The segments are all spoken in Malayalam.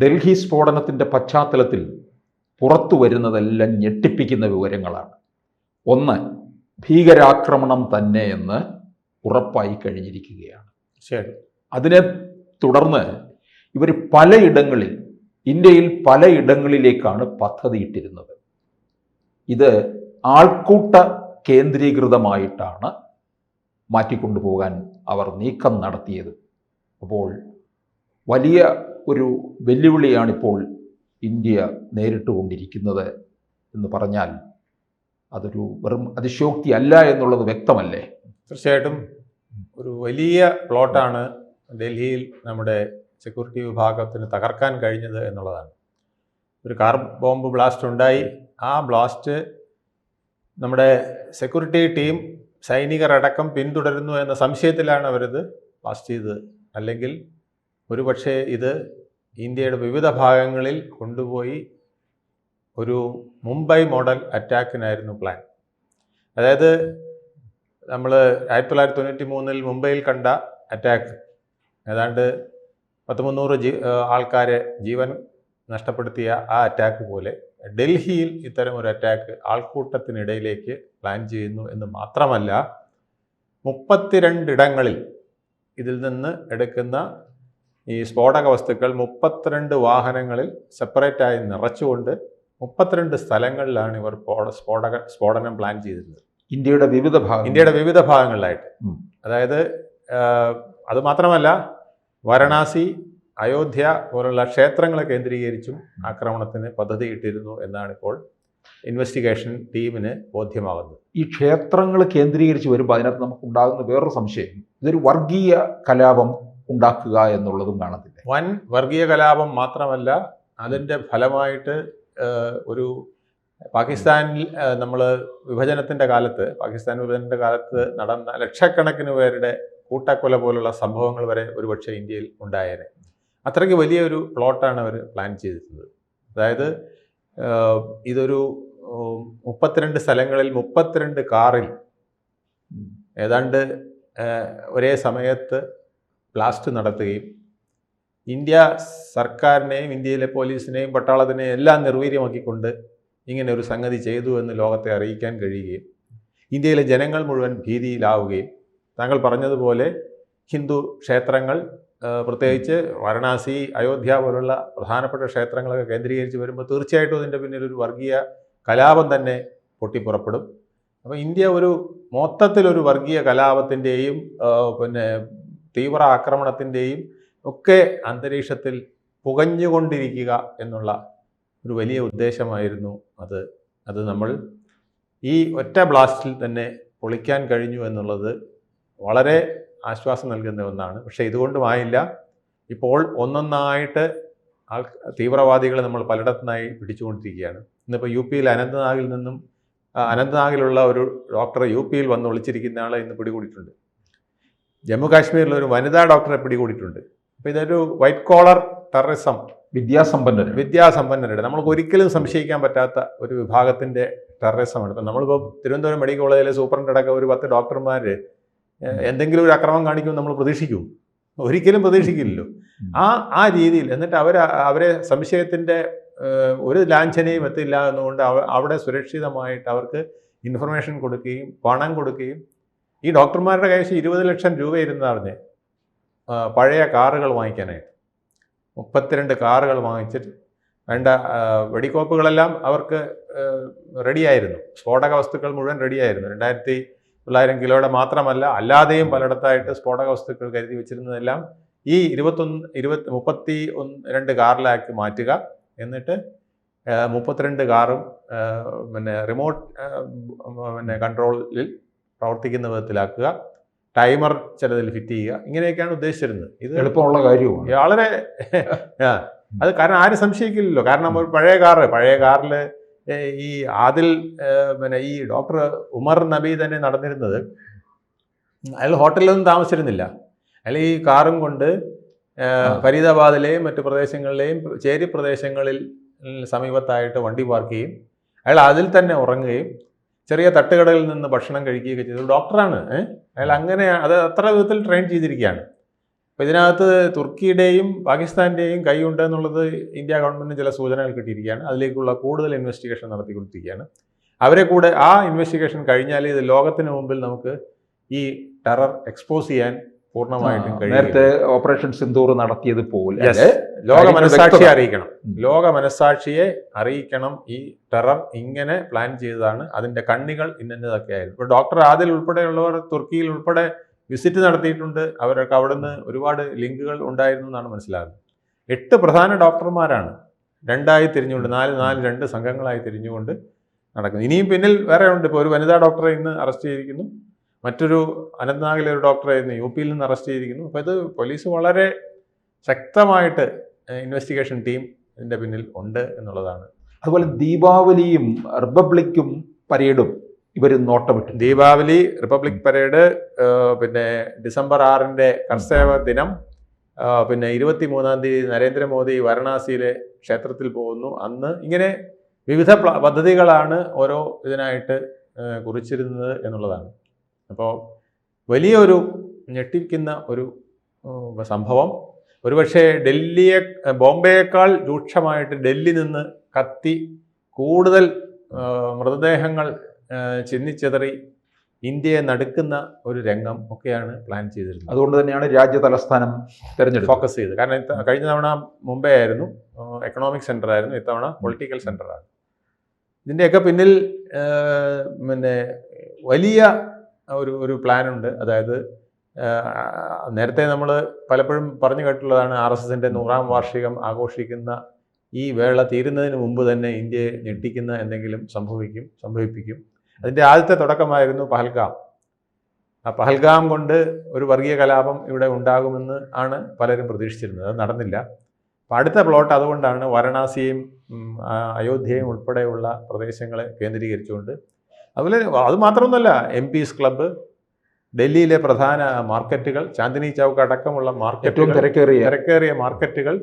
ഡൽഹി സ്ഫോടനത്തിന്റെ പശ്ചാത്തലത്തിൽ പുറത്തു വരുന്നതെല്ലാം ഞെട്ടിപ്പിക്കുന്ന വിവരങ്ങളാണ്. ഒന്ന് ഭീകരാക്രമണം തന്നെ എന്ന് ഉറപ്പായി കഴിഞ്ഞിരിക്കുകയാണ്. ശരി. അതിനെ തുടർന്ന് ഇവർ പലയിടങ്ങളിൽ ഇന്ത്യയിൽ പലയിടങ്ങളിലേക്കാണ് പദ്ധതിയിട്ടിരുന്നത് ഇത് ആൾക്കൂട്ട കേന്ദ്രീകൃതമായിട്ടാണ് മാറ്റിക്കൊണ്ടുപോകാൻ അവർ നീക്കം നടത്തിയത്. അപ്പോൾ വലിയ ഒരു വെല്ലുവിളിയാണിപ്പോൾ ഇന്ത്യ നേരിട്ടുകൊണ്ടിരിക്കുന്നത് എന്ന് പറഞ്ഞാൽ അതൊരു വെറും അതിശോക്തി അല്ല എന്നുള്ളത് വ്യക്തമല്ലേ? തീർച്ചയായിട്ടും. ഒരു വലിയ പ്ലോട്ടാണ് ഡൽഹിയിൽ നമ്മുടെ സെക്യൂരിറ്റി വിഭാഗത്തിന് തകർക്കാൻ കഴിഞ്ഞത് എന്നുള്ളതാണ്. ഒരു കാർ ബോംബ് ബ്ലാസ്റ്റ് ഉണ്ടായി. ആ ബ്ലാസ്റ്റ് നമ്മുടെ സെക്യൂരിറ്റി ടീം സൈനികരടക്കം പിന്തുടരുന്നു എന്ന സംശയത്തിലാണ് അവരിത് ബ്ലാസ്റ്റ് ചെയ്തത്. അല്ലെങ്കിൽ ഒരുപക്ഷേ ഇത് ഇന്ത്യയുടെ വിവിധ ഭാഗങ്ങളിൽ കൊണ്ടുപോയി ഒരു മുംബൈ മോഡൽ അറ്റാക്കിനായിരുന്നു പ്ലാൻ. അതായത് നമ്മൾ ആയിരത്തി തൊള്ളായിരത്തി തൊണ്ണൂറ്റി മൂന്നിൽ മുംബൈയിൽ കണ്ട അറ്റാക്ക്. ഏതാണ്ട് പത്ത് മുന്നൂറ് ജീ ആൾക്കാരെ ജീവൻ നഷ്ടപ്പെടുത്തിയ ആ അറ്റാക്ക് പോലെ ഡൽഹിയിൽ ഇത്തരം ഒരു അറ്റാക്ക് ആൾക്കൂട്ടത്തിനിടയിലേക്ക് പ്ലാൻ ചെയ്യുന്നു എന്ന് മാത്രമല്ല മുപ്പത്തിരണ്ടിടങ്ങളിൽ ഇതിൽ നിന്ന് എടുക്കുന്ന ഈ സ്ഫോടക വസ്തുക്കൾ മുപ്പത്തിരണ്ട് വാഹനങ്ങളിൽ സെപ്പറേറ്റായി നിറച്ചുകൊണ്ട് മുപ്പത്തിരണ്ട് സ്ഥലങ്ങളിലാണ് ഇവർ സ്ഫോടക സ്ഫോടനം പ്ലാൻ ചെയ്തിരുന്നത്. ഇന്ത്യയുടെ വിവിധ ഭാഗം ഇന്ത്യയുടെ വിവിധ ഭാഗങ്ങളിലായിട്ട്. അതായത് അത് മാത്രമല്ല വാരണാസി അയോധ്യ പോലുള്ള ക്ഷേത്രങ്ങളെ കേന്ദ്രീകരിച്ചും ആക്രമണത്തിന് പദ്ധതിയിട്ടിരുന്നു എന്നാണ് ഇപ്പോൾ ഇൻവെസ്റ്റിഗേഷൻ ടീമിന് ബോധ്യമാകുന്നത്. ഈ ക്ഷേത്രങ്ങൾ കേന്ദ്രീകരിച്ച് വരുമ്പോൾ അതിനകത്ത് നമുക്ക് ഉണ്ടാകുന്ന വേറൊരു സംശയം. ഇതൊരു വർഗീയ കലാപം ഉണ്ടാക്കുക എന്നുള്ളതും കാണത്തില്ല. വൻ വർഗീയ കലാപം മാത്രമല്ല അതിന്റെ ഫലമായിട്ട് ഒരു പാകിസ്ഥാനിൽ നമ്മൾ വിഭജനത്തിന്റെ കാലത്ത് പാകിസ്ഥാൻ വിഭജനത്തിന്റെ കാലത്ത് നടന്ന ലക്ഷക്കണക്കിന് പേരുടെ കൂട്ടക്കൊല പോലുള്ള സംഭവങ്ങൾ വരെ ഒരുപക്ഷെ ഇന്ത്യയിൽ ഉണ്ടായേനെ. അത്രയ്ക്ക് വലിയൊരു പ്ലോട്ടാണ് അവർ പ്ലാൻ ചെയ്തിരുന്നത്. അതായത് ഇതൊരു മുപ്പത്തിരണ്ട് സ്ഥലങ്ങളിൽ മുപ്പത്തിരണ്ട് കാറിൽ ഏതാണ്ട് ഒരേ സമയത്ത് ബ്ലാസ്റ്റ് നടത്തുകയും ഇന്ത്യ സർക്കാരിനെയും ഇന്ത്യയിലെ പോലീസിനെയും പട്ടാളത്തിനെയും എല്ലാം നിർവീര്യമാക്കിക്കൊണ്ട് ഇങ്ങനെ ഒരു സംഗതി ചെയ്തു എന്ന് ലോകത്തെ അറിയിക്കാൻ കഴിയുകയും ഇന്ത്യയിലെ ജനങ്ങൾ മുഴുവൻ ഭീതിയിലാവുകയും താങ്കൾ പറഞ്ഞതുപോലെ ഹിന്ദു ക്ഷേത്രങ്ങൾ പ്രത്യേകിച്ച് വാരണാസി അയോധ്യ പോലുള്ള പ്രധാനപ്പെട്ട ക്ഷേത്രങ്ങളൊക്കെ കേന്ദ്രീകരിച്ച് വരുമ്പോൾ തീർച്ചയായിട്ടും അതിന്റെ പിന്നിൽ ഒരു വർഗീയ കലാപം തന്നെ പൊട്ടിപ്പുറപ്പെടും. അപ്പോൾ ഇന്ത്യ ഒരു മൊത്തത്തിലൊരു വർഗീയ കലാപത്തിന്റെയും പിന്നെ തീവ്ര ആക്രമണത്തിന്റെയും ഒക്കെ അന്തരീക്ഷത്തിൽ പുകഞ്ഞുകൊണ്ടിരിക്കുക എന്നുള്ള ഒരു വലിയ ഉദ്ദേശമായിരുന്നു അത്. അത് നമ്മൾ ഈ ഒറ്റ ബ്ലാസ്റ്റിൽ തന്നെ പൊളിക്കാൻ കഴിഞ്ഞു എന്നുള്ളത് വളരെ ആശ്വാസം നൽകുന്ന ഒന്നാണ്. പക്ഷേ ഇതുകൊണ്ടുമായില്ല ഇപ്പോൾ ഒന്നൊന്നായിട്ട് ആൾ തീവ്രവാദികളെ നമ്മൾ പലയിടത്തുനിന്നായി പിടിച്ചുകൊണ്ടിരിക്കുകയാണ്. ഇന്നിപ്പോൾ യു പിയിൽ അനന്തനാഗിൽ നിന്നും അനന്തനാഗിലുള്ള ഒരു ഡോക്ടറെ യു പിയിൽ വന്ന് ഒളിച്ചിരിക്കുന്ന ആളെ ഇന്ന് പിടികൂടിയിട്ടുണ്ട്. ജമ്മു കാശ്മീരിൽ ഒരു വനിതാ ഡോക്ടറെ പിടികൂടിയിട്ടുണ്ട്. അപ്പോൾ ഇതൊരു വൈറ്റ് കോളർ ടെററിസം വിദ്യാസമ്പന്നർ വിദ്യാസമ്പന്നരുടെ. നമുക്ക് ഒരിക്കലും സംശയിക്കാൻ പറ്റാത്ത ഒരു വിഭാഗത്തിന്റെ ടെററിസമാണ് ഇപ്പം നമ്മളിപ്പോൾ തിരുവനന്തപുരം മെഡിക്കൽ കോളേജിലെ സൂപ്രണ്ട് അടക്കം ഒരു പത്ത് ഡോക്ടർമാർ എന്തെങ്കിലും ഒരു അക്രമം കാണിക്കുമെന്ന് നമ്മൾ പ്രതീക്ഷിക്കും. ഒരിക്കലും പ്രതീക്ഷിക്കില്ലല്ലോ. ആ ആ രീതിയിൽ എന്നിട്ട് അവർ അവരെ സംശയത്തിന്റെ ഒരു ലാഞ്ചനയും എത്തില്ല എന്നുകൊണ്ട് അവ അവിടെ സുരക്ഷിതമായിട്ട് അവർക്ക് ഇൻഫർമേഷൻ കൊടുക്കുകയും പണം കൊടുക്കുകയും ഈ ഡോക്ടർമാരുടെ കൈവശം ഇരുപത് ലക്ഷം രൂപ ഇരുന്നറിഞ്ഞ് പഴയ കാറുകൾ വാങ്ങിക്കാനായിട്ട്. മുപ്പത്തിരണ്ട് കാറുകൾ വാങ്ങിച്ചിട്ട് വേണ്ട വെടിക്കോപ്പുകളെല്ലാം അവർക്ക് റെഡിയായിരുന്നു. സ്ഫോടക വസ്തുക്കൾ മുഴുവൻ റെഡിയായിരുന്നു. രണ്ടായിരത്തി തൊള്ളായിരം കിലോയുടെ മാത്രമല്ല അല്ലാതെയും പലയിടത്തായിട്ട് സ്ഫോടക വസ്തുക്കൾ കരുതി വെച്ചിരുന്നതെല്ലാം ഈ ഇരുപത്തൊന്ന് ഇരുപത്തി മുപ്പത്തി ഒന്ന് രണ്ട് കാറിലാക്കി മാറ്റുക എന്നിട്ട് മുപ്പത്തിരണ്ട് കാറും പിന്നെ റിമോട്ട് പിന്നെ കൺട്രോളിൽ പ്രവർത്തിക്കുന്ന വിധത്തിലാക്കുക. ടൈമർ ചിലതിൽ ഫിറ്റ് ചെയ്യുക. ഇങ്ങനെയൊക്കെയാണ് ഉദ്ദേശിച്ചിരുന്നത്. ഇത് എളുപ്പമുള്ള കാര്യവും വളരെ അത് കാരണം ആരും സംശയിക്കില്ലല്ലോ. കാരണം ഒരു പഴയ കാറ് പഴയ കാറിൽ ഈ ആദിൽ ഏ, പിന്നെ ഈ ഡോക്ടർ ഉമർ നബി തന്നെ നടന്നിരുന്നത്. അയാൾ ഹോട്ടലിലൊന്നും താമസിച്ചിരുന്നില്ല. അയാൾ ഈ കാറും കൊണ്ട് ഫരീദാബാദിലെയും മറ്റു പ്രദേശങ്ങളിലെയും ചേരി പ്രദേശങ്ങളിൽ സമീപത്തായിട്ട് വണ്ടി പാർക്ക് ചെയ്യും. അയാൾ അതിൽ തന്നെ ഉറങ്ങുകയും ചെറിയ തട്ടുകടയിൽ നിന്ന് ഭക്ഷണം കഴിക്കുകയൊക്കെ ചെയ്തു. ഡോക്ടറാണ്? അയാൾ അങ്ങനെ അത് അത്ര വിധത്തിൽ ട്രെയിൻ ചെയ്തിരിക്കുകയാണ്. അപ്പോൾ ഇതിനകത്ത് തുർക്കിയുടെയും പാകിസ്ഥാന്റെയും കൈയുണ്ട് എന്നുള്ളത് ഇന്ത്യ ഗവൺമെന്റിന് ചില സൂചനകൾ കിട്ടിയിരിക്കുകയാണ്. അതിലേക്കുള്ള കൂടുതൽ ഇൻവെസ്റ്റിഗേഷൻ നടത്തിക്കൊണ്ടിരിക്കുകയാണ്. അവരെ കൂടെ ആ ഇൻവെസ്റ്റിഗേഷൻ കഴിഞ്ഞാൽ ഇത് ലോകത്തിന് മുമ്പിൽ നമുക്ക് ഈ ടെറർ എക്സ്പോസ് ചെയ്യാൻ പൂർണമായിട്ടും നേരത്തെ ഓപ്പറേഷൻ സിന്ദൂർ നടത്തിയത് പോലെ ലോക മനസാക്ഷിയെ അറിയിക്കണം. ലോക മനസാക്ഷിയെ അറിയിക്കണം. ഈ ടെറർ ഇങ്ങനെ പ്ലാൻ ചെയ്തതാണ്. അതിന്റെ കണ്ണികൾ ഇന്നതൊക്കെ ആയിരുന്നു. ഇപ്പോൾ ഡോക്ടർ ആദിൽ ഉൾപ്പെടെയുള്ളവർ തുർക്കിയിൽ ഉൾപ്പെടെ വിസിറ്റ് നടത്തിയിട്ടുണ്ട്. അവരൊക്കെ അവിടുന്ന് ഒരുപാട് ലിങ്കുകൾ ഉണ്ടായിരുന്നു എന്നാണ് മനസ്സിലാകുന്നത്. എട്ട് പ്രധാന ഡോക്ടർമാരാണ്. രണ്ടായി തിരിഞ്ഞുകൊണ്ട് നാല് നാല് രണ്ട് സംഘങ്ങളായി തിരിഞ്ഞുകൊണ്ട് നടക്കുന്നത്. ഇനിയും പിന്നിൽ വേറെ ഉണ്ട് ഇപ്പോൾ ഒരു വനിതാ ഡോക്ടറെ ഇന്ന് അറസ്റ്റ് ചെയ്തിരിക്കുന്നു. മറ്റൊരു അനന്തനാഗിലെ ഒരു ഡോക്ടറായിരുന്നു യു പിയിൽ നിന്ന് അറസ്റ്റ് ചെയ്തിരിക്കുന്നു. അപ്പോൾ ഇത് പോലീസ് വളരെ ശക്തമായിട്ട് ഇൻവെസ്റ്റിഗേഷൻ ടീം ഇതിന്റെ പിന്നിൽ ഉണ്ട് എന്നുള്ളതാണ്. അതുപോലെ ദീപാവലിയും റിപ്പബ്ലിക്കും പരേഡും ഇവർ നോട്ടമിട്ടു. ദീപാവലി റിപ്പബ്ലിക് പരേഡ് പിന്നെ ഡിസംബർ ആറിന്റെ കർഷക ദിനം പിന്നെ ഇരുപത്തി മൂന്നാം തീയതി നരേന്ദ്രമോദി വാരണാസിയിലെ ക്ഷേത്രത്തിൽ പോകുന്നു. അന്ന് ഇങ്ങനെ വിവിധ പദ്ധതികളാണ് ഓരോ ഇതിനായിട്ട് കുറിച്ചിരുന്നത് എന്നുള്ളതാണ്. അപ്പോൾ വലിയൊരു ഞെട്ടിക്കുന്ന ഒരു സംഭവം. ഒരുപക്ഷെ ഡൽഹിയെ ബോംബെയേക്കാൾ രൂക്ഷമായിട്ട് ഡൽഹി നിന്ന് കത്തി കൂടുതൽ മൃതദേഹങ്ങൾ ചിന്നിച്ചെതറി ഇന്ത്യയെ നടുക്കുന്ന ഒരു രംഗം ഒക്കെയാണ് പ്ലാൻ ചെയ്തിരുന്നത്. അതുകൊണ്ട് തന്നെയാണ് രാജ്യ തലസ്ഥാനം തിരഞ്ഞെടുപ്പ് ഫോക്കസ് ചെയ്ത് കാരണം കഴിഞ്ഞ തവണ മുംബൈ ആയിരുന്നു. എക്കണോമിക് സെന്റർ ആയിരുന്നു. ഇത്തവണ പൊളിറ്റിക്കൽ സെന്ററാണ് ഇതിന്റെയൊക്കെ പിന്നിൽ പിന്നെ വലിയ ഒരു ഒരു പ്ലാനുണ്ട്. അതായത് നേരത്തെ നമ്മൾ പലപ്പോഴും പറഞ്ഞു കേട്ടുള്ളതാണ് ആർ എസ് എസിന്റെ നൂറാം വാർഷികം ആഘോഷിക്കുന്ന ഈ വേള തീരുന്നതിന് മുമ്പ് തന്നെ ഇന്ത്യയെ ഞെട്ടിക്കുന്ന എന്തെങ്കിലും സംഭവിക്കും സംഭവിപ്പിക്കും. അതിന്റെ ആദ്യത്തെ തുടക്കമായിരുന്നു പഹൽഗാം. ആ പഹൽഗാം കൊണ്ട് ഒരു വർഗീയ കലാപം ഇവിടെ ഉണ്ടാകുമെന്ന് ആണ് പലരും പ്രതീക്ഷിച്ചിരുന്നത്. അത് നടന്നില്ല. അപ്പം അടുത്ത പ്ലോട്ട് അതുകൊണ്ടാണ് വാരണാസിയും അയോധ്യയും ഉൾപ്പെടെയുള്ള പ്രദേശങ്ങളെ കേന്ദ്രീകരിച്ചുകൊണ്ട് അതുപോലെ അത് മാത്രമൊന്നുമല്ല എം പീസ് ക്ലബ്ബ് ഡൽഹിയിലെ പ്രധാന മാർക്കറ്റുകൾ ചാന്ദിനി ചൗക്ക് അടക്കമുള്ള മാർക്കറ്റുകൾ തിരക്കേറിയ. തിരക്കേറിയ മാർക്കറ്റുകൾ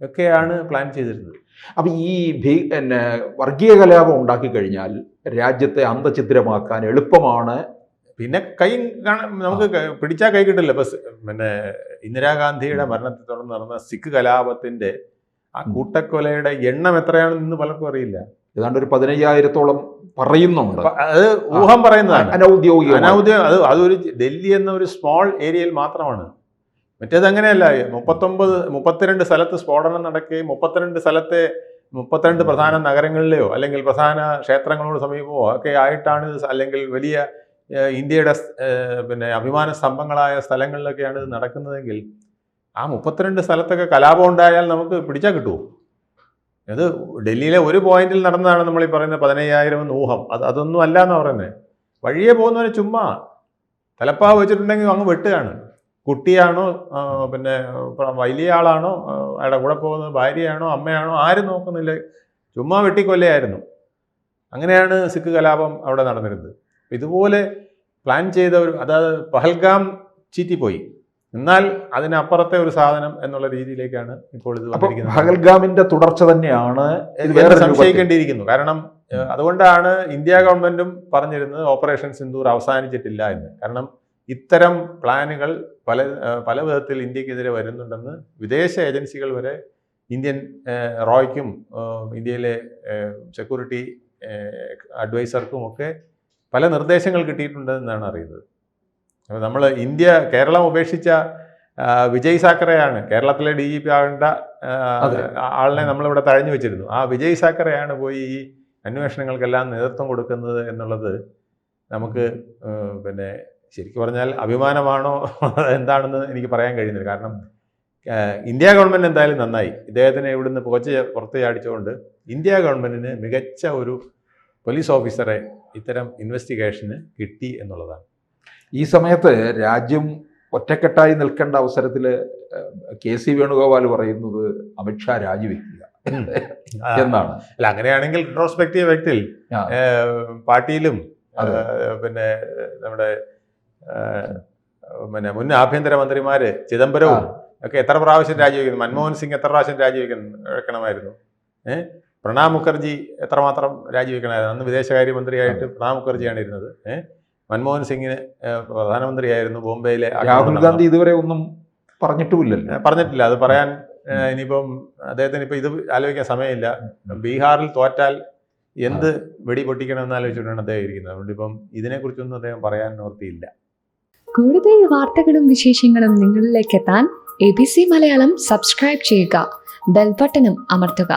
ഒക്കെയാണ് പ്ലാൻ ചെയ്തിരുന്നത്. അപ്പം ഈ ഭീ പിന്നെ വർഗീയ കലാപം ഉണ്ടാക്കി കഴിഞ്ഞാൽ രാജ്യത്തെ അന്തചിത്രമാക്കാൻ എളുപ്പമാണ്. പിന്നെ കൈ നമുക്ക് പിടിച്ചാൽ കൈ കിട്ടില്ല. ബസ് പിന്നെ ഇന്ദിരാഗാന്ധിയുടെ മരണത്തെ തുടർന്ന് നടന്ന സിഖ് കലാപത്തിന്റെ ആ കൂട്ടക്കൊലയുടെ എണ്ണം എത്രയാണെന്ന് ഇന്ന് പലർക്കും അറിയില്ല. ഏതാണ്ട് ഒരു പതിനയ്യായിരത്തോളം പറയുന്നുണ്ട്. അത് ഊഹം പറയുന്നതാണ്. അനൗദ്യോഗിക അനൗദ്യോഗിക അത് അതൊരു ഡൽഹി എന്ന ഒരു സ്മോൾ ഏരിയയിൽ മാത്രമാണ്. മറ്റേത് അങ്ങനെയല്ല മുപ്പത്തൊമ്പത് മുപ്പത്തിരണ്ട് സ്ഥലത്ത് സ്ഫോടനം നടക്കുകയും മുപ്പത്തിരണ്ട് സ്ഥലത്തെ മുപ്പത്തിരണ്ട് പ്രധാന നഗരങ്ങളിലെയോ അല്ലെങ്കിൽ പ്രധാന ക്ഷേത്രങ്ങളോട് സമീപമോ ഒക്കെ ആയിട്ടാണ് ഇത് അല്ലെങ്കിൽ വലിയ ഇന്ത്യയുടെ പിന്നെ അഭിമാന സ്തംഭങ്ങളായ സ്ഥലങ്ങളിലൊക്കെയാണ് ഇത് നടക്കുന്നതെങ്കിൽ ആ മുപ്പത്തിരണ്ട് സ്ഥലത്തൊക്കെ കലാപം ഉണ്ടായാൽ നമുക്ക് പിടിച്ചാൽ കിട്ടുമോ? അത് ഡൽഹിയിലെ ഒരു പോയിന്റിൽ നടന്നതാണ് നമ്മൾ ഈ പറയുന്ന പതിനയ്യായിരം എന്ന് ഊഹം അത് അതൊന്നും അല്ല എന്നാണ് പറയുന്നത് വഴിയെ പോകുന്നവന് ചുമ്മാ തലപ്പാവ് വെച്ചിട്ടുണ്ടെങ്കിൽ അങ്ങ് വെട്ടുകയാണ്. കുട്ടിയാണോ പിന്നെ വലിയ ആളാണോ അയാളുടെ കൂടെ പോകുന്നത് ഭാര്യയാണോ അമ്മയാണോ ആരും നോക്കുന്നില്ല. ചുമ്മാ വെട്ടിക്കൊല്ലയായിരുന്നു. അങ്ങനെയാണ് സിഖ് കലാപം അവിടെ നടന്നിരുന്നത്. ഇതുപോലെ പ്ലാൻ ചെയ്ത ഒരു അതായത് പഹൽഗാം ചീറ്റിപ്പോയി. എന്നാൽ അതിനപ്പുറത്തെ ഒരു സാധനം എന്നുള്ള രീതിയിലേക്കാണ് ഇപ്പോൾ ഇത് വന്നിരിക്കുന്നത്. പഹൽഗാമിന്റെ തുടർച്ച തന്നെയാണ് സംശയിക്കേണ്ടിയിരിക്കുന്നു. കാരണം അതുകൊണ്ടാണ് ഇന്ത്യ ഗവൺമെന്റും പറഞ്ഞിരുന്നത് ഓപ്പറേഷൻ സിന്ദൂർ അവസാനിച്ചിട്ടില്ല എന്ന്. കാരണം ഇത്തരം പ്ലാനുകൾ പല പല വിധത്തിൽ ഇന്ത്യക്കെതിരെ വരുന്നുണ്ടെന്ന് വിദേശ ഏജൻസികൾ വരെ ഇന്ത്യൻ റോയ്ക്കും ഇന്ത്യയിലെ സെക്യൂരിറ്റി അഡ്വൈസർക്കും ഒക്കെ പല നിർദ്ദേശങ്ങൾ കിട്ടിയിട്ടുണ്ട് എന്നാണ് അറിയുന്നത്. നമ്മൾ ഇന്ത്യ കേരളം ഉപേക്ഷിച്ച വിജയ് സാക്കറെയാണ്. കേരളത്തിലെ ഡി ജി പി ആകേണ്ട ആളിനെ നമ്മളിവിടെ തഴഞ്ഞു വെച്ചിരുന്നു. ആ വിജയ് സാക്കറെയാണ് പോയി ഈ അന്വേഷണങ്ങൾക്കെല്ലാം നേതൃത്വം കൊടുക്കുന്നത് എന്നുള്ളത് നമുക്ക് പിന്നെ ശരിക്കും പറഞ്ഞാൽ അഭിമാനമാണോ എന്താണെന്ന് എനിക്ക് പറയാൻ കഴിയുന്നില്ല. കാരണം ഇന്ത്യ ഗവൺമെന്റ് എന്തായാലും നന്നായി. ഇദ്ദേഹത്തിനെ ഇവിടുന്ന് പുകച്ച് പുറത്ത് ചാടിച്ചുകൊണ്ട് ഇന്ത്യ ഗവൺമെന്റിന് മികച്ച ഒരു പോലീസ് ഓഫീസറെ ഇത്തരം ഇൻവെസ്റ്റിഗേഷന് കിട്ടി എന്നുള്ളതാണ്. ഈ സമയത്ത് രാജ്യം ഒറ്റക്കെട്ടായി നിൽക്കേണ്ട അവസരത്തിൽ കെ സി വേണുഗോപാൽ പറയുന്നത് അമിത്ഷാ രാജിവെക്കുക എന്നാണ്. അല്ല അങ്ങനെയാണെങ്കിൽ റിട്രോസ്പെക്റ്റീവ് വ്യക്തിൽ ആ. പാർട്ടിയിലും പിന്നെ നമ്മുടെ പിന്നെ മുൻ ആഭ്യന്തരമന്ത്രിമാര് ചിദംബരവും ഒക്കെ എത്ര പ്രാവശ്യം രാജിവെക്കുന്നു? മൻമോഹൻ സിംഗ് എത്ര പ്രാവശ്യം രാജിവെക്കുന്നു വെക്കണമായിരുന്നു? ഏഹ് പ്രണാബ് മുഖർജി എത്രമാത്രം രാജിവെക്കണമായിരുന്നു? അന്ന് വിദേശകാര്യമന്ത്രിയായിട്ട് പ്രണാബ് മുഖർജിയാണ് ഇരുന്നത്. ഏഹ് മൻമോഹൻ സിംഗിന് പ്രധാനമന്ത്രിയായിരുന്നു ബോംബെയിലെ രാഹുൽ ഗാന്ധി ഇതുവരെ ഒന്നും പറഞ്ഞിട്ടുമില്ലല്ലോ. പറഞ്ഞിട്ടില്ല. അത് പറയാൻ ഇനിയിപ്പം അദ്ദേഹത്തിന് ഇപ്പം ഇത് ആലോചിക്കാൻ സമയമില്ല. ബീഹാറിൽ തോറ്റാൽ എന്ത് വെടി പൊട്ടിക്കണം എന്ന് ആലോചിച്ചിട്ടാണ് അദ്ദേഹം ഇരിക്കുന്നത്. അതുകൊണ്ട് ഇപ്പം ഇതിനെക്കുറിച്ചൊന്നും അദ്ദേഹം പറയാൻ ഓർത്തിയില്ല കൂടുതൽ വാർത്തകളും വിശേഷങ്ങളും നിങ്ങളിലേക്ക് എത്താൻ A B C Malayalam subscribe ചെയ്യുക. ബെൽബട്ടനും അമർത്തുക.